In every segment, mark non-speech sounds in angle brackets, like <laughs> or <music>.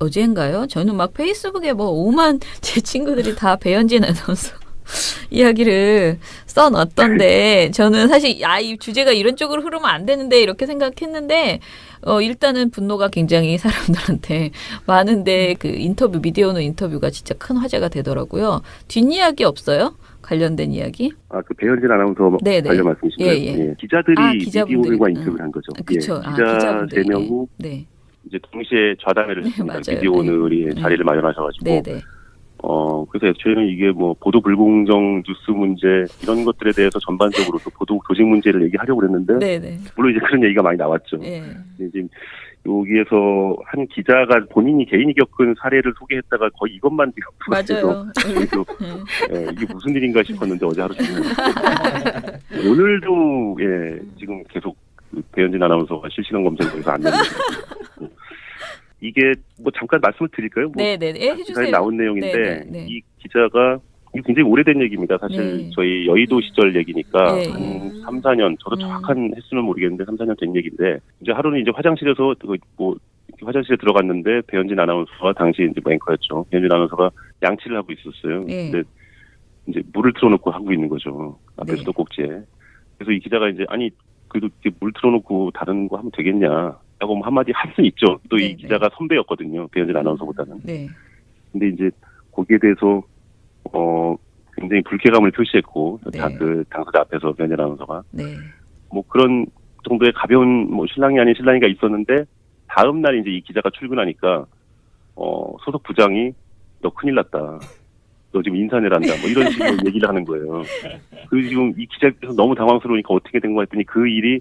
어제인가요? 저는 막 페이스북에 뭐 오만 <laughs> 제 친구들이 다 배현진 아나운서 <laughs> 이야기를 써놨던데 저는 사실 아 이 주제가 이런 쪽으로 흐르면 안 되는데 이렇게 생각했는데 어 일단은 분노가 굉장히 사람들한테 <laughs> 많은데 그 인터뷰 미디어노 인터뷰가 진짜 큰 화제가 되더라고요. 뒷이야기 없어요? 관련된 이야기? 아, 그 배현진 아나운서 네네. 관련 말씀이신가요? 예, 예. 기자들이 아, 미디어오늘과 음. 인터뷰를 한 거죠. 그쵸. 예, 아, 기자 기자분들이. 세 명이 네. 이제 동시에 좌담회를 네, 했습니다. 맞아요. 미디어오늘이 네. 자리를 마련하셔가지고 네네. 어, 그래서 애초에는 이게 뭐 보도 불공정 뉴스 문제 이런 것들에 대해서 전반적으로 또 보도 조직 문제를 얘기하려고 그랬는데 네네. 물론 이제 그런 얘기가 많이 나왔죠. 예. 근데 지금 여기에서 한 기자가 본인이 개인이 겪은 사례를 소개했다가 거의 이것만 맞아요. 그래서 예. <laughs> 예, 이게 무슨 일인가 싶었는데 어제 하루 종일 <laughs> 오늘도 예 지금 계속 그 배현진 아나운서가 실시간 검색어에서 안 나오고 이게 뭐 잠깐 말씀을 드릴까요? 뭐 네네. 예, 기사에 해주세요. 나온 내용인데 네, 네, 네. 이 기자가 이게 굉장히 오래된 얘기입니다. 사실 네. 저희 여의도 시절 얘기니까 네. 한 3, 4년 저도 음. 정확한 횟수는 모르겠는데 3, 4년 된 얘기인데 이제 하루는 이제 화장실에서 그뭐 화장실에 들어갔는데 배현진 아나운서가 당시 이제 뭐 앵커였죠. 배현진 아나운서가 양치를 하고 있었어요. 네. 근데 이제 물을 틀어놓고 하고 있는 거죠. 앞에 네. 수도꼭지에. 그래서 이 기자가 이제 아니 그래도 이렇게 물 틀어놓고 다른 거 하면 되겠냐. 라고 뭐 한마디 할 수 있죠. 또이 네, 네. 기자가 선배였거든요. 배현진 아나운서보다는. 네. 근데 이제 거기에 대해서 어 굉장히 불쾌감을 표시했고 네. 다그 당사자 앞에서 변진 아나운서가 네. 뭐 그런 정도의 가벼운 뭐 신랑이 아닌 신랑이가 있었는데 다음 날 이제 이 기자가 출근하니까 어 소속 부장이 너 큰일 났다. 너 지금 인사내란다. 뭐 이런 식으로 <laughs> 얘기를 하는 거예요. 그리고 지금 이 기자께서 너무 당황스러우니까 어떻게 된거 했더니 그 일이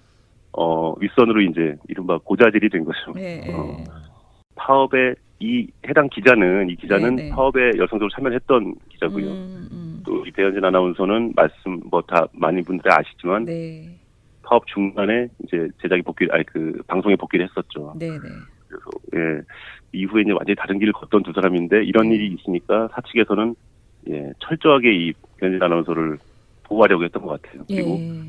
어 윗선으로 이제 이른바 고자질이 된 거죠. 네. 어. 파업에 이 해당 기자는 이 기자는 네, 네. 파업에 열성적으로 참여를 했던 기자고요. 음, 음. 또이 배현진 아나운서는 말씀 뭐 다 많은 분들이 아시지만 네. 파업 중간에 이제 제작에 복귀 아니 그 방송에 복귀를 했었죠. 네, 네. 그래서 예 이후에 이제 완전히 다른 길을 걷던 두 사람인데 이런 네. 일이 있으니까 사측에서는 예 철저하게 이 배현진 아나운서를 보호하려고 했던 것 같아요. 그리고 예.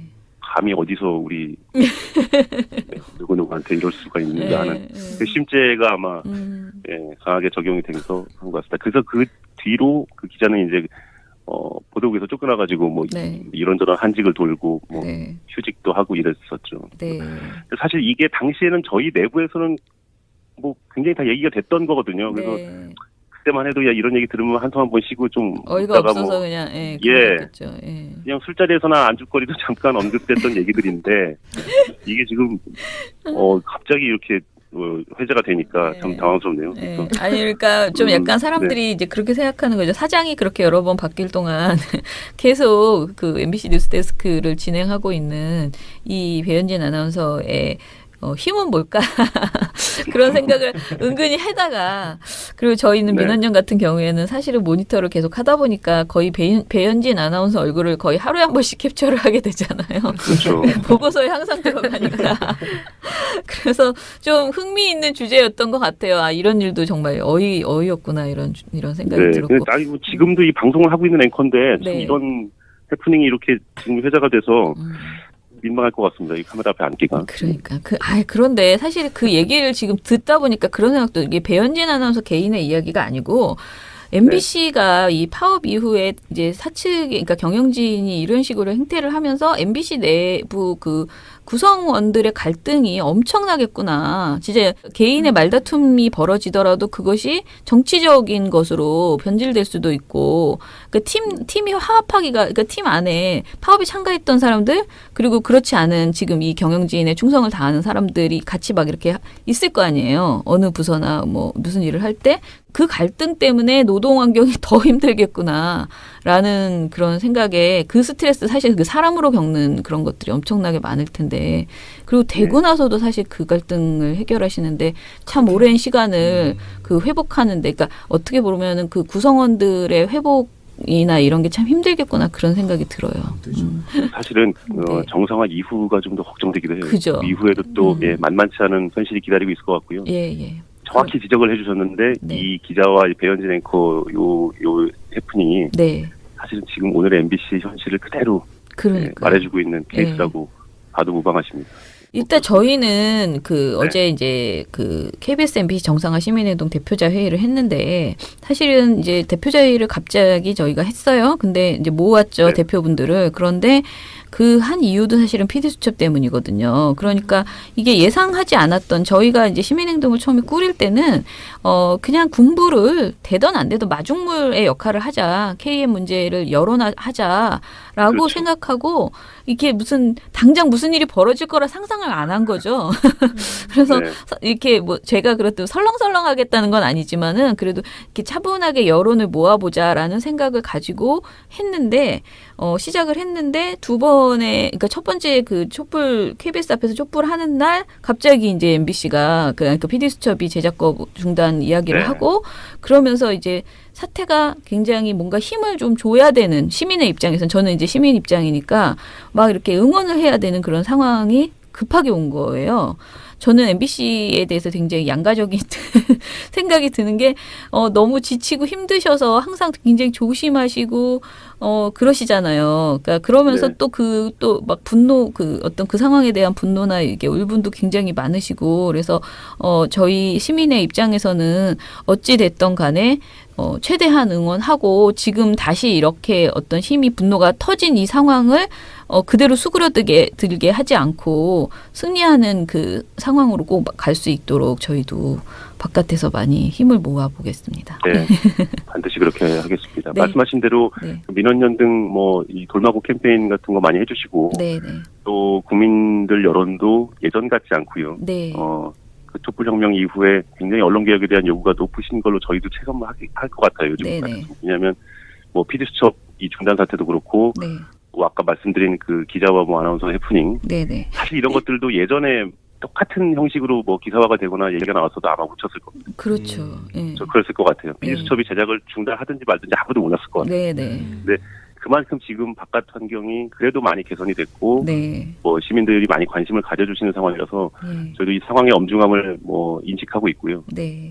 감히 어디서 우리 <laughs> 누구 누구한테 이럴 수가 있는가 예, 하는 예. 그 심죄가 아마 음. 예, 강하게 적용이 되면서 한 것 같습니다. 그래서 그 뒤로 그 기자는 이제 어, 보도국에서 쫓겨나가지고 뭐 네. 이런저런 한직을 돌고 뭐 네. 휴직도 하고 이랬었죠. 네. 사실 이게 당시에는 저희 내부에서는 뭐 굉장히 다 얘기가 됐던 거거든요. 그래서 네. 그때만 해도 야 이런 얘기 들으면 한숨 한 번 쉬고 좀 어이가 없어서 뭐 그냥 예. 예. 예. 그냥 술자리에서나 안주거리도 <laughs> 잠깐 언급됐던 얘기들인데 이게 지금 어 갑자기 이렇게 어, 회자가 되니까 참 네. 당황스럽네요. 예. 그래서 아니 그러니까 좀 음, 약간 사람들이 이제 그렇게 생각하는 거죠. 사장이 그렇게 여러 번 바뀔 동안 <laughs> 계속 그 MBC 뉴스데스크를 진행하고 있는 이 배현진 아나운서의 어, 힘은 뭘까? <laughs> 그런 생각을 은근히 하다가, 그리고 저희는 네. 민원연 같은 경우에는 사실은 모니터를 계속 하다 보니까 거의 배, 배현진 아나운서 얼굴을 거의 하루에 한 번씩 <laughs> 캡처를 하게 되잖아요. 그렇죠. <laughs> 보고서에 항상 들어가니까. <laughs> 그래서 좀 흥미 있는 주제였던 것 같아요. 아, 이런 일도 정말 어이, 어이였구나, 이런, 주- 이런 생각이 네. 들었고. 아니 뭐 지금도 이 방송을 하고 있는 앵커인데 참 네. 이런 해프닝이 이렇게 지금 회자가 돼서 음, 민망할 것 같습니다. 이 카메라 앞에 앉기가. 그러니까. 그, 아 그런데 사실 그 얘기를 지금 듣다 보니까 그런 생각도, 이게 배현진 아나운서 개인의 이야기가 아니고, MBC가 이 파업 이후에 이제 사측, 그러니까 경영진이 이런 식으로 행태를 하면서 MBC 내부 그 구성원들의 갈등이 엄청나겠구나. 진짜 개인의 말다툼이 벌어지더라도 그것이 정치적인 것으로 변질될 수도 있고, 그 팀, 팀이 화합하기가, 그러니까 팀 안에 파업에 참가했던 사람들, 그리고 그렇지 않은 지금 이 경영진에 충성을 다하는 사람들이 같이 막 이렇게 있을 거 아니에요. 어느 부서나 뭐 무슨 일을 할 때. 그 갈등 때문에 노동 환경이 <laughs> 더 힘들겠구나. 라는 그런 생각에 그 스트레스 사실 그 사람으로 겪는 그런 것들이 엄청나게 많을 텐데 그리고 되고 나서도 사실 그 갈등을 해결하시는데 참 오랜 시간을 그 회복하는데 그러니까 어떻게 보면은 그 구성원들의 회복 이나 이런 게 참 힘들겠구나 그런 생각이 들어요. 음. 사실은 어, 네. 정상화 이후가 좀 더 걱정되기도 해요. 그죠. 이후에도 또 음. 예, 만만치 않은 현실이 기다리고 있을 것 같고요. 예, 예. 정확히 지적을 해주셨는데 네. 이 기자와 이 배현진 앵커 요, 요 해프닝이 네. 사실은 지금 오늘의 MBC 현실을 그대로 예, 그러니까. 말해주고 있는 케이스라고 봐도 무방하십니다. 일단 저희는 그 네. 어제 이제 그 KBS MBC 정상화 시민행동 대표자 회의를 했는데 사실은 이제 대표자 회의를 갑자기 저희가 했어요. 근데 이제 모았죠 네. 대표분들을 그런데 그 한 이유도 사실은 PD 수첩 때문이거든요. 그러니까 이게 예상하지 않았던 저희가 이제 시민행동을 처음에 꾸릴 때는 어 그냥 군부를 되던 안 되던 마중물의 역할을 하자 KM 문제를 열어하자라고 그렇죠. 생각하고 이게 무슨 당장 무슨 일이 벌어질 거라 상상을 안 한 거죠. <laughs> 그래서 네. 서- 이렇게 뭐 제가 그렇다고 설렁설렁하겠다는 건 아니지만은 그래도 이렇게 차분하게 여론을 모아보자라는 생각을 가지고 했는데 어 시작을 했는데 두 번에 그러니까 첫 번째 그 촛불 KBS 앞에서 촛불 하는 날 갑자기 이제 MBC가 그, 그 PD 수첩이 제작거 중단 이야기를 네. 하고 그러면서 이제 사태가 굉장히 뭔가 힘을 좀 줘야 되는 시민의 입장에서는 저는 이제 시민 입장이니까 막 이렇게 응원을 해야 되는 그런 상황이 급하게 온 거예요. 저는 MBC에 대해서 굉장히 양가적인 <laughs> 생각이 드는 게, 어, 너무 지치고 힘드셔서 항상 굉장히 조심하시고, 어, 그러시잖아요. 그러니까 그러면서 네. 또 그, 또 막 분노, 그 어떤 그 상황에 대한 분노나 이게 울분도 굉장히 많으시고, 그래서, 어, 저희 시민의 입장에서는 어찌 됐던 간에, 어, 최대한 응원하고 지금 다시 이렇게 어떤 힘이 분노가 터진 이 상황을 어, 그대로 수그러들게 들게 하지 않고 승리하는 그 상황으로 꼭 갈 수 있도록 저희도 바깥에서 많이 힘을 모아 보겠습니다. 네, <laughs> 반드시 그렇게 하겠습니다. 네. 말씀하신 대로 네. 민원연 등 뭐 이 돌마고 캠페인 같은 거 많이 해주시고 네, 네. 또 국민들 여론도 예전 같지 않고요. 네. 어, 그 촛불혁명 이후에 굉장히 언론개혁에 대한 요구가 높으신 걸로 저희도 체감을 할 것 같아요. 요즘. 네네. 왜냐하면 뭐 PD수첩 이 중단 사태도 그렇고 네. 뭐 아까 말씀드린 그 기자와 뭐 아나운서 해프닝 네, 네. 사실 이런 것들도 예전에 똑같은 형식으로 뭐 기사화가 되거나 얘기가 나왔어도 아마 묻혔을 겁니다. 그렇죠. 예. 저 그랬을 것 같아요. 네. PD수첩이 제작을 중단하든지 말든지 아무도 몰랐을 것 같아요. 네, 네. 그만큼 지금 바깥 환경이 그래도 많이 개선이 됐고 네. 뭐 시민들이 많이 관심을 가져주시는 상황이라서 네. 저희도 이 상황의 엄중함을 뭐 인식하고 있고요. 네.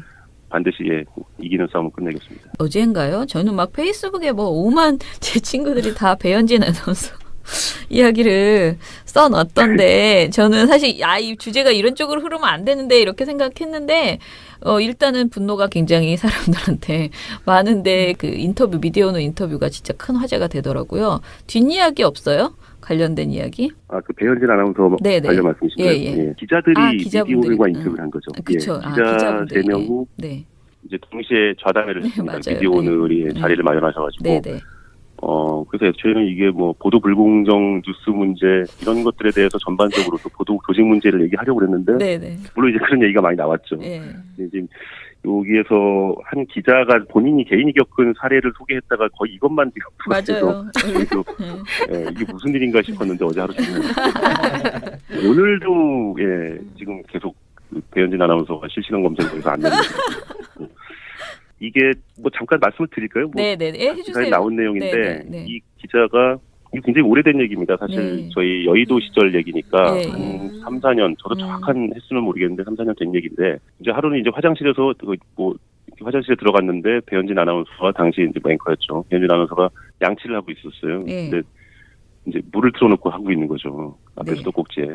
반드시 예, 이기는 싸움을 끝내겠습니다. 어제인가요? 저는 막 페이스북에 뭐 오만 제 친구들이 다 배현진 아나운서 <laughs> 이야기를 써놨던데 <laughs> 저는 사실 아 이 주제가 이런 쪽으로 흐르면 안 되는데 이렇게 생각했는데 어 일단은 분노가 굉장히 <laughs> 사람들한테 많은데 그 인터뷰 미디어노 인터뷰가 진짜 큰 화제가 되더라고요. 뒷이야기 없어요? 관련된 이야기? 아, 그 배현진 아나운서 네, 네. 관련 말씀이신가요? 예, 예. 기자들이 아. 미디어오늘과 음. 인터뷰를 한 거죠. 그쵸. 예, 아, 기자. 세 명이 네. 이제 동시에 좌담회를 네, 했습니다. 맞아요. 미디어 오늘이 네. 자리를 마련하셔가지고 네, 네. 어 그래서 저희는 이게 뭐 보도 불공정 뉴스 문제 이런 것들에 대해서 전반적으로 또 보도 조직 문제를 얘기하려고 그랬는데 네, 네. 물론 이제 그런 얘기가 많이 나왔죠. 예. 근데 지금 여기에서 한 기자가 본인이 개인이 겪은 사례를 소개했다가 거의 이것만 지금 맞아요. 그래서 예. <laughs> 예, 이게 무슨 일인가 싶었는데 어제 하루 종일 <laughs> 오늘도 예 지금 계속 그 배현진 아나운서가 실시간 검색어에서 안 되는 이게 뭐 잠깐 말씀을 드릴까요? 뭐 네, 네. 예, 기사에 해주세요. 나온 내용인데 네, 네, 네. 이 기자가 이게 굉장히 오래된 얘기입니다. 사실 네. 저희 여의도 시절 얘기니까 네. 한 3, 4년 저도 음. 정확한 횟수는 모르겠는데 3, 4년 된 얘기인데 이제 하루는 이제 화장실에서 그뭐 화장실에 들어갔는데 배현진 아나운서가 당시 이제 앵커였죠. 배현진 아나운서가 양치를 하고 있었어요. 네. 근데 이제 물을 틀어놓고 하고 있는 거죠. 앞에 네. 수도꼭지에.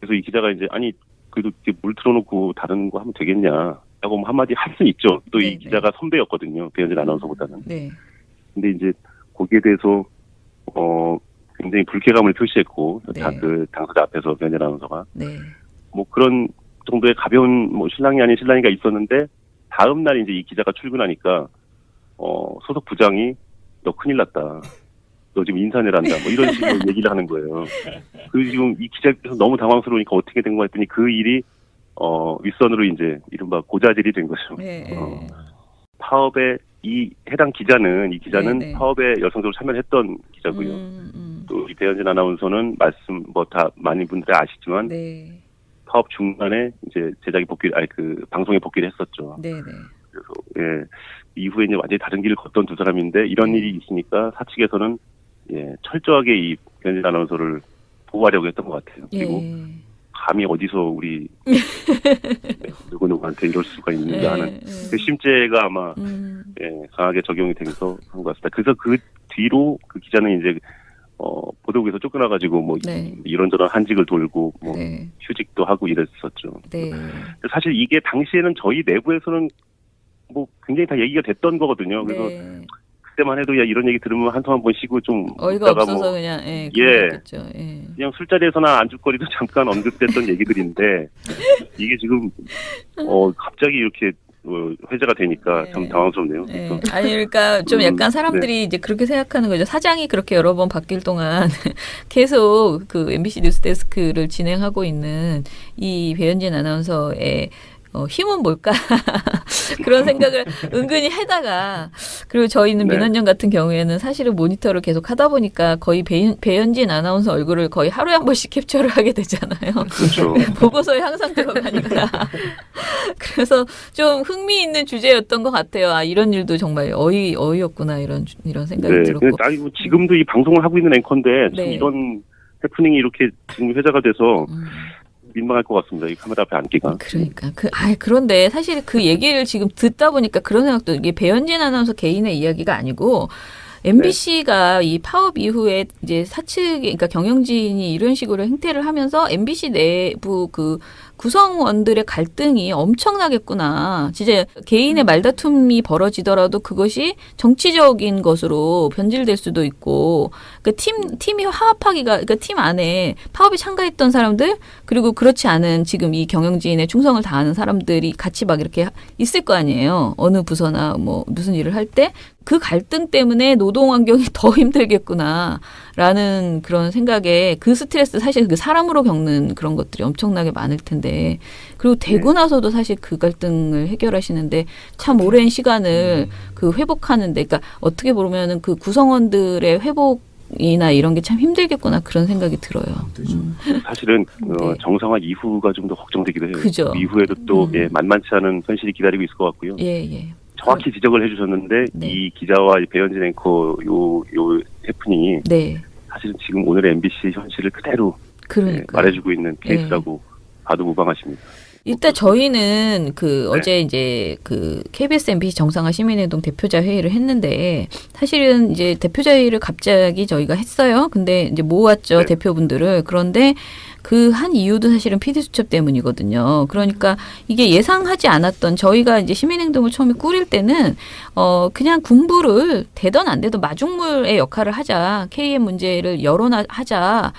그래서 이 기자가 이제 아니 그래도 물 틀어놓고 다른 거 하면 되겠냐. 라고 뭐 한마디 할 수 있죠. 또이 네, 네. 기자가 선배였거든요. 배현진 아나운서보다는. 네. 근데 이제 거기에 대해서 어 굉장히 불쾌감을 표시했고 네. 다그 당사자 앞에서 변현 아나운서가 네. 뭐 그런 정도의 가벼운 뭐 신랑이 아닌 신랑이가 있었는데 다음 날 이제 이 기자가 출근하니까 어 소속 부장이 너 큰일 났다. 너 지금 인사내란다. 뭐 이런 식으로 얘기를 하는 거예요. <laughs> 그리고 지금 이 기자께서 너무 당황스러우니까 어떻게 된거 했더니 그 일이 어 윗선으로 이제 이른바 고자질이 된 거죠. 네. 어. 파업에 이 해당 기자는 이 기자는 네, 네. 파업에 열성적으로 참여를 했던 기자고요. 음, 음. 또이 배현진 아나운서는 말씀 뭐 다 많은 분들이 아시지만 네. 파업 중간에 이제 제작에 복귀 아니 그 방송에 복귀를 했었죠. 네, 네. 그래서 예 이후에 이제 완전히 다른 길을 걷던 두 사람인데 이런 네. 일이 있으니까 사측에서는 예 철저하게 이 배현진 아나운서를 보호하려고 했던 것 같아요. 그리고 예. 감히 어디서 우리 <laughs> 누구 누구한테 이럴 수가 있는가 하는 예, 예. 그 심죄가 아마 음. 예, 강하게 적용이 되면서 한 것 같습니다. 그래서 그 뒤로 그 기자는 이제 어, 보도국에서 쫓겨나가지고 뭐 네. 이런저런 한직을 돌고 뭐 네. 휴직도 하고 이랬었죠. 네. 사실 이게 당시에는 저희 내부에서는 뭐 굉장히 다 얘기가 됐던 거거든요. 그래서 네. 그 때만 해도 야 이런 얘기 들으면 한숨 한 번 쉬고 좀 어이가 없어서 뭐 그냥 예, 예. 예. 그냥 술자리에서나 안주거리도 <laughs> 잠깐 언급됐던 얘기들인데 이게 지금 어 갑자기 이렇게 어, 회자가 되니까 참 네. 당황스럽네요. 예. 그래서 아니 그러니까 좀 음, 약간 사람들이 이제 그렇게 생각하는 거죠. 사장이 그렇게 여러 번 바뀔 동안 <laughs> 계속 그 MBC 뉴스데스크를 진행하고 있는 이 배현진 아나운서의 어, 힘은 뭘까? <laughs> 그런 생각을 은근히 하다가, 그리고 저희는 네. 민원연 같은 경우에는 사실은 모니터를 계속 하다 보니까 거의 배, 배현진 아나운서 얼굴을 거의 하루에 한 번씩 <laughs> 캡처를 하게 되잖아요. 그렇죠. <laughs> 보고서에 항상 들어가니까. 그래서 좀 흥미 있는 주제였던 것 같아요. 아, 이런 일도 정말 어이, 어이없구나, 이런, 주- 이런 생각이 네. 들었고. 아니 뭐 지금도 이 방송을 하고 있는 앵커인데 참 네. 이런 해프닝이 이렇게 지금 회자가 돼서 음, 민망할 것 같습니다. 이 카메라 앞에 앉기가. 그러니까. 그, 아 그런데 사실 그 얘기를 지금 듣다 보니까 그런 생각도 이게 배현진 아나운서 개인의 이야기가 아니고 MBC가 이 파업 이후에 이제 사측, 그러니까 경영진이 이런 식으로 행태를 하면서 MBC 내부 그 구성원들의 갈등이 엄청나겠구나. 진짜 개인의 말다툼이 벌어지더라도 그것이 정치적인 것으로 변질될 수도 있고, 그 팀, 팀이 화합하기가, 그러니까 팀 안에 파업에 참가했던 사람들, 그리고 그렇지 않은 지금 이 경영진에 충성을 다하는 사람들이 같이 막 이렇게 있을 거 아니에요. 어느 부서나 뭐 무슨 일을 할 때. 그 갈등 때문에 노동 환경이 <laughs> 더 힘들겠구나. 라는 그런 생각에 그 스트레스 사실 그 사람으로 겪는 그런 것들이 엄청나게 많을 텐데 그리고 되고 나서도 사실 그 갈등을 해결하시는데 참 오랜 시간을 그 회복하는데 그러니까 어떻게 보면은 그 구성원들의 회복 이나 이런 게 참 힘들겠구나 그런 생각이 들어요. 음. 사실은 어, 네. 정상화 이후가 좀 더 걱정되기도 해요. 그죠. 이후에도 또 음. 예, 만만치 않은 현실이 기다리고 있을 것 같고요. 예, 예. 정확히 지적을 해주셨는데 네. 이 기자와 이 배현진 앵커 요, 요 해프닝이 네. 사실은 지금 오늘의 MBC 현실을 그대로 예, 그러니까. 말해주고 있는 케이스라고 봐도 무방하십니다. 일단 저희는 그 어제 이제 그 KBS MBC 정상화 시민행동 대표자 회의를 했는데 사실은 이제 대표자 회의를 갑자기 저희가 했어요. 근데 이제 모았죠 네. 대표분들을 그런데 그 한 이유도 사실은 PD 수첩 때문이거든요. 그러니까 이게 예상하지 않았던 저희가 이제 시민행동을 처음에 꾸릴 때는 어 그냥 군부를 되던 안 되던 마중물의 역할을 하자 KM 문제를 열어하자라고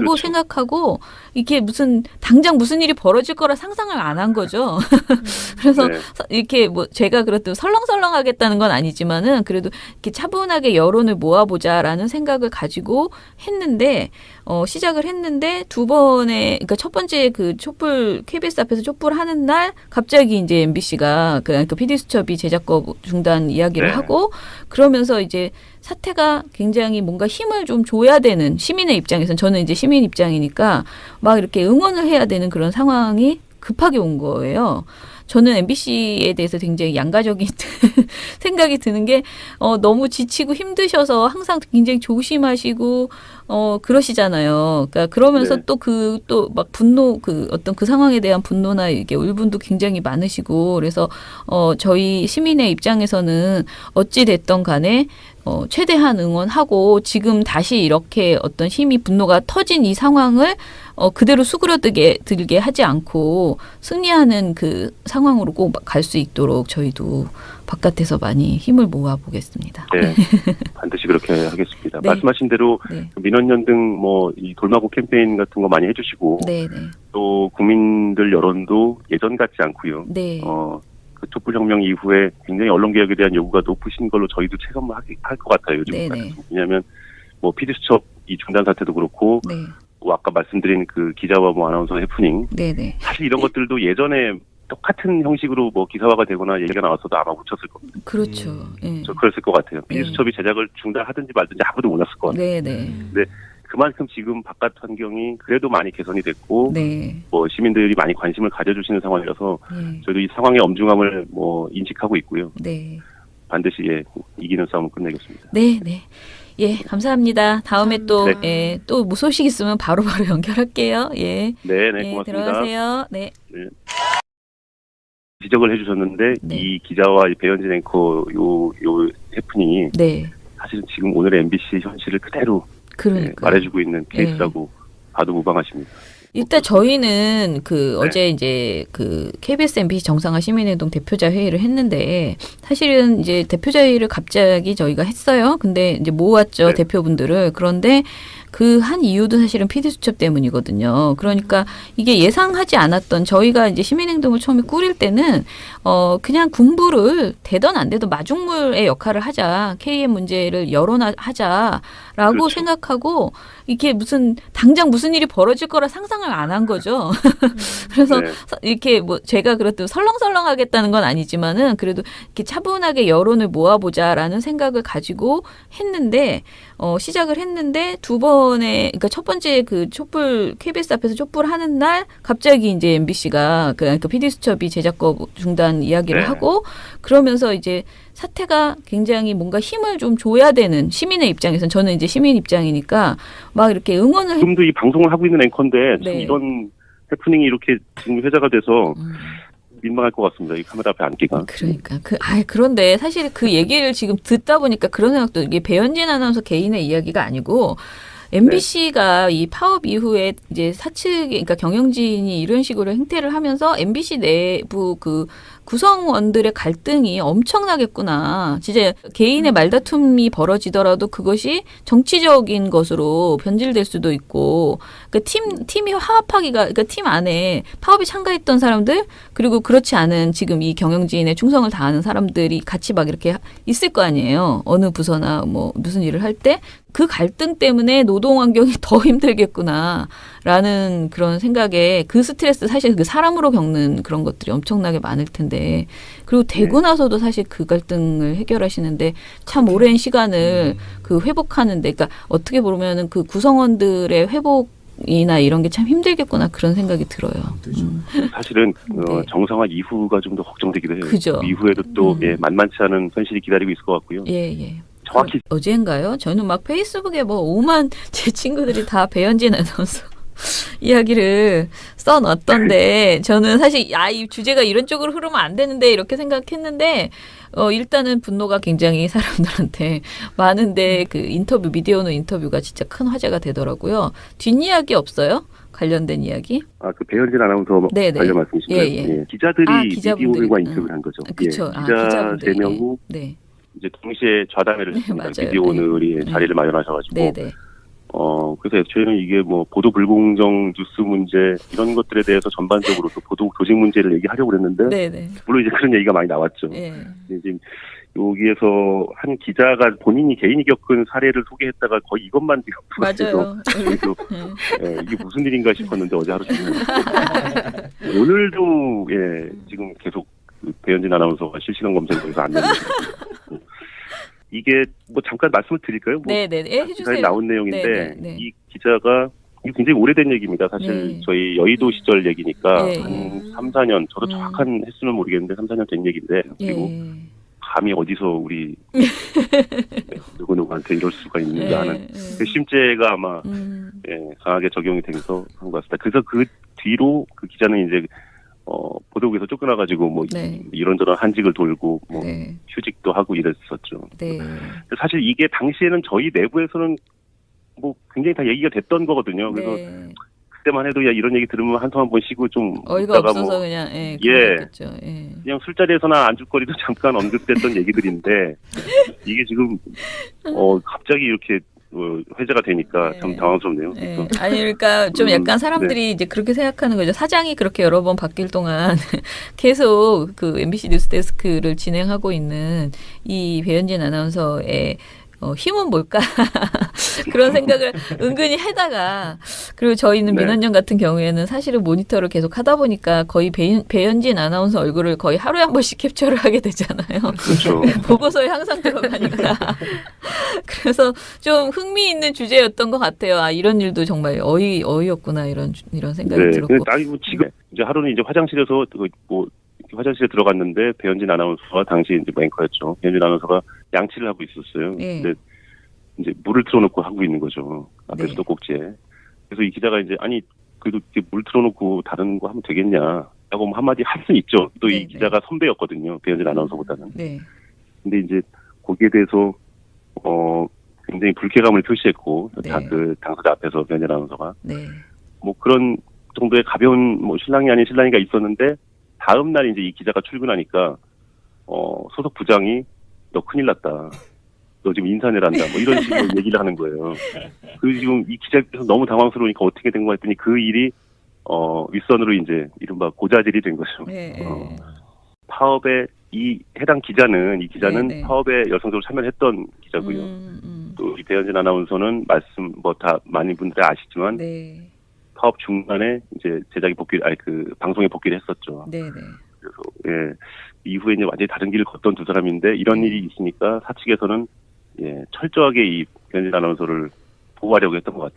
그렇죠. 생각하고 이게 무슨 당장 무슨 일이 벌어질 거라 상상을 안 한 거죠. <laughs> 그래서 네. 서- 이렇게 뭐 제가 그렇듯 설렁설렁 하겠다는 건 아니지만은 그래도 이렇게 차분하게 여론을 모아보자라는 생각을 가지고 했는데 어 시작을 했는데 두 번에 그러니까 첫 번째 그 촛불 KBS 앞에서 촛불 하는 날 갑자기 이제 MBC가 그, 그 PD 수첩이 제작법 중단 이야기를 네. 하고 그러면서 이제 사태가 굉장히 뭔가 힘을 좀 줘야 되는 시민의 입장에서는 저는 이제 시민 입장이니까 막 이렇게 응원을 해야 되는 그런 상황이 급하게 온 거예요. 저는 MBC에 대해서 굉장히 양가적인 <laughs> 생각이 드는 게, 어, 너무 지치고 힘드셔서 항상 굉장히 조심하시고, 어, 그러시잖아요. 그러니까 그러면서 네. 또 그, 또 막 분노, 그 어떤 그 상황에 대한 분노나 이게 울분도 굉장히 많으시고, 그래서, 어, 저희 시민의 입장에서는 어찌 됐던 간에, 어, 최대한 응원하고 지금 다시 이렇게 어떤 힘이 분노가 터진 이 상황을 어, 그대로 수그러들게 들게 하지 않고 승리하는 그 상황으로 꼭 갈 수 있도록 저희도 바깥에서 많이 힘을 모아 보겠습니다. 네, <laughs> 반드시 그렇게 하겠습니다. 네. 말씀하신 대로 네. 민원연 등 뭐 이 돌마고 캠페인 같은 거 많이 해주시고 네, 네. 또 국민들 여론도 예전 같지 않고요. 네. 어, 그 촛불혁명 이후에 굉장히 언론개혁에 대한 요구가 높으신 걸로 저희도 체감을 할 것 같아요. 요즘 네네. 같은. 왜냐하면 뭐 PD수첩 이 중단 사태도 그렇고 네. 뭐 아까 말씀드린 그 기자와 뭐 아나운서 해프닝 네, 네. 사실 이런 것들도 예전에 똑같은 형식으로 뭐 기사화가 되거나 얘기가 나왔어도 아마 묻혔을 겁니다. 그렇죠. 예. 저 그랬을 것 같아요. 네. PD수첩이 제작을 중단하든지 말든지 아무도 몰랐을 것 같아요. 네, 네. 그만큼 지금 바깥 환경이 그래도 많이 개선이 됐고 네. 뭐 시민들이 많이 관심을 가져주시는 상황이라서 네. 저희도 이 상황의 엄중함을 뭐 인식하고 있고요. 네. 반드시 예, 이기는 싸움을 끝내겠습니다. 네, 네. 예, 감사합니다. 다음에 또, 네. 예, 또 뭐 소식 있으면 바로바로 <laughs> 연결할게요. 예. 네, 네, 예, 고맙습니다. 들어가세요. 네. 지적을 해주셨는데 네. 이 기자와 이 배현진 앵커 요, 요 해프닝이 네. 사실 지금 오늘의 MBC 현실을 그대로. 예, 말해주고 있는 케이스라고 봐도 무방하십니다. 일단 저희는 그 네. 어제 이제 그 KBS MBC 정상화 시민행동 대표자 회의를 했는데 사실은 이제 대표자 회의를 갑자기 저희가 했어요. 근데 이제 모았죠 네. 대표분들을 그런데 그 한 이유도 사실은 PD 수첩 때문이거든요. 그러니까 이게 예상하지 않았던 저희가 이제 시민행동을 처음에 꾸릴 때는 어 그냥 군부를 되던 안 되던 마중물의 역할을 하자 KM 문제를 열어하자라고 그렇죠. 생각하고 이게 무슨 당장 무슨 일이 벌어질 거라 상상을 안 한 거죠. <laughs> 그래서 네. 서- 이렇게 뭐 제가 그래도 설렁설렁하겠다는 건 아니지만은 그래도 이렇게 차분하게 여론을 모아보자라는 생각을 가지고 했는데 어 시작을 했는데 두 번에 그러니까 첫 번째 그 촛불 KBS 앞에서 촛불 하는 날 갑자기 이제 MBC가 그 그러니까 PD 수첩이 제작거 중단 이야기를 네. 하고 그러면서 이제 사태가 굉장히 뭔가 힘을 좀 줘야 되는 시민의 입장에서는 저는 이제 시민 입장이니까 막 이렇게 응원을 해. 지금도 이 방송을 하고 있는 앵커인데 참 네. 이런 해프닝이 이렇게 지금 회자가 돼서 음. 민망할 것 같습니다. 이 카메라 앞에 앉기가. 그러니까 그 아 그런데 사실 그 얘기를 지금 듣다 보니까 그런 생각도 이게 배현진 아나운서 개인의 이야기가 아니고 MBC가 이 파업 이후에 이제 사측 그러니까 경영진이 이런 식으로 행태를 하면서 MBC 내부 그 구성원들의 갈등이 엄청나겠구나. 진짜 개인의 말다툼이 벌어지더라도 그것이 정치적인 것으로 변질될 수도 있고, 그러니까 팀 팀이 화합하기가, 그러니까 팀 안에 파업에 참가했던 사람들 그리고 그렇지 않은 지금 이 경영진에 충성을 다하는 사람들이 같이 막 이렇게 있을 거 아니에요. 어느 부서나 뭐 무슨 일을 할 때 그 갈등 때문에 노동 환경이 <laughs> 더 힘들겠구나 라는 그런 생각에 그 스트레스 사실 그 사람으로 겪는 그런 것들이 엄청나게 많을 텐데 그리고 되고 나서도 사실 그 갈등을 해결하시는데 참 오랜 시간을 그 회복하는데 그러니까 어떻게 보면은 그 구성원들의 회복 이나 이런 게 참 힘들겠구나 그런 생각이 들어요. 음. 사실은 어, 네. 정상화 이후가 좀 더 걱정되기도 해요. 그죠. 이후에도 또 음. 예, 만만치 않은 현실이 기다리고 있을 것 같고요. 예, 예. 정확히 그 어제인가요? 저는 막 페이스북에 뭐 오만 제 친구들이 다 배현진 아나운서 이야기를 써놨던데 저는 사실 아 이 주제가 이런 쪽으로 흐르면 안 되는데 이렇게 생각했는데 어 일단은 분노가 굉장히 사람들한테 많은데 그 인터뷰 미디어노 인터뷰가 진짜 큰 화제가 되더라고요. 뒷이야기 없어요? 관련된 이야기? 아, 그 배현진 아나운서 네, 네. 관련 말씀이신가요? 예, 예. 기자들이 아. 미디어오늘과 음. 인터뷰를 한 거죠. 그쵸. 예, 아, 기자 기자분들. 세 명이 네. 이제 동시에 좌담회를 네, 했습니다. 맞아요. 미디어 오늘이 네. 자리를 마련하셔가지고 네, 네. 어 그래서 저희는 이게 뭐 보도 불공정 뉴스 문제 이런 것들에 대해서 전반적으로 또 보도 조직 문제를 얘기하려고 그랬는데 네, 네. 물론 이제 그런 얘기가 많이 나왔죠. 예. 근데 지금 여기에서 한 기자가 본인이 개인이 겪은 사례를 소개했다가 거의 이것만 <laughs> 맞아요. 그래서 <laughs> 예. 예, 이게 무슨 일인가 싶었는데 어제 하루 종일 <laughs> 오늘도 예 지금 계속 그 배현진 아나운서가 실시간 검색에서 안 되는 이게 뭐 잠깐 말씀을 드릴까요? 뭐 네, 네. 예, 기사에 해주세요. 나온 내용인데 네, 네, 네. 이 기자가 이게 굉장히 오래된 얘기입니다. 사실 네. 저희 여의도 시절 얘기니까 네. 한 3, 4년 저도 음. 정확한 횟수는 모르겠는데 3, 4년 된 얘기인데 그리고 예. 감히 어디서 우리 <laughs> 누구 누구한테 이럴 수가 있는가 예, 하는 예. 그 심죄가 아마 음, 예, 강하게 적용이 되면서 한 것 같습니다. 그래서 그 뒤로 그 기자는 이제 어, 보도국에서 쫓겨나가지고 뭐 네. 이런저런 한직을 돌고 뭐 네, 휴직도 하고 이랬었죠. 네. 사실 이게 당시에는 저희 내부에서는 뭐 굉장히 다 얘기가 됐던 거거든요. 그래서 네. 그때만 해도 야 이런 얘기 들으면 한숨 한 번 쉬고 좀 어이가 없어서 뭐 그냥 예, 예. 예. 그냥 술자리에서나 안주거리도 <laughs> 잠깐 언급됐던 얘기들인데 이게 지금 어 갑자기 이렇게 어, 회자가 되니까 참 네. 당황스럽네요. 예. 그래서 아니 그러니까 좀 음, 약간 사람들이 이제 그렇게 생각하는 거죠. 사장이 그렇게 여러 번 바뀔 동안 <laughs> 계속 그 MBC 뉴스데스크를 진행하고 있는 이 배현진 아나운서의 어, 힘은 뭘까? <laughs> 그런 생각을 은근히 하다가, 그리고 저희는 네. 민원연 같은 경우에는 사실은 모니터를 계속 하다 보니까 거의 배, 배현진 아나운서 얼굴을 거의 하루에 한 번씩 <laughs> 캡처를 하게 되잖아요. 그렇죠. <laughs> 보고서에 항상 들어가니까. 그래서 좀 흥미 있는 주제였던 것 같아요. 아, 이런 일도 정말 어이, 어이없구나, 이런, 이런 생각이 네. 들었고. 근데 아니 뭐 지금 이제 하루는 이제 화장실에서 그 뭐 화장실에 들어갔는데 배현진 아나운서가 당시 이제 뭐 앵커였죠. 배현진 아나운서가 양치를 하고 있었어요. 네. 근데 이제 물을 틀어놓고 하고 있는 거죠. 앞에서 네. 떡꼭지에. 그래서 이 기자가 이제 아니 그래도 물 틀어놓고 다른 거 하면 되겠냐. 라고 뭐 한마디 할 수는 있죠. 또 네, 이 네. 기자가 선배였거든요. 배현진 아나운서보다는. 네. 근데 이제 거기에 대해서 어 굉장히 불쾌감을 표시했고 네. 다그 당사자 앞에서 변현 아나운서가 네. 뭐 그런 정도의 가벼운 뭐 신랑이 아닌 신랑이가 있었는데 다음 날 이제 이 기자가 출근하니까 어 소속 부장이 너 큰일 났다. 너 지금 인사내란다. 뭐 이런 식으로 <laughs> 얘기를 하는 거예요. 그 지금 이 기자께서 너무 당황스러우니까 어떻게 된 거 했더니 그 일이 어 윗선으로 이제 이른바 고자질이 된 거죠. 네. 네. 어. 파업에 이 해당 기자는 이 기자는 네, 네. 파업에 열성적으로 참여했던 기자고요. 음, 음. 또이 배현진 아나운서는 말씀 뭐 다 많은 분들이 아시지만 네. 파업 중간에 이제 제작이 복귀 아니 그 방송에 복귀를 했었죠. 네, 네. 그래서 예 이후에 이제 완전히 다른 길을 걷던 두 사람인데 이런 네. 일이 있으니까 사측에서는 예 철저하게 이 변진 아나운서를 보호하려고 했던 것 같아요.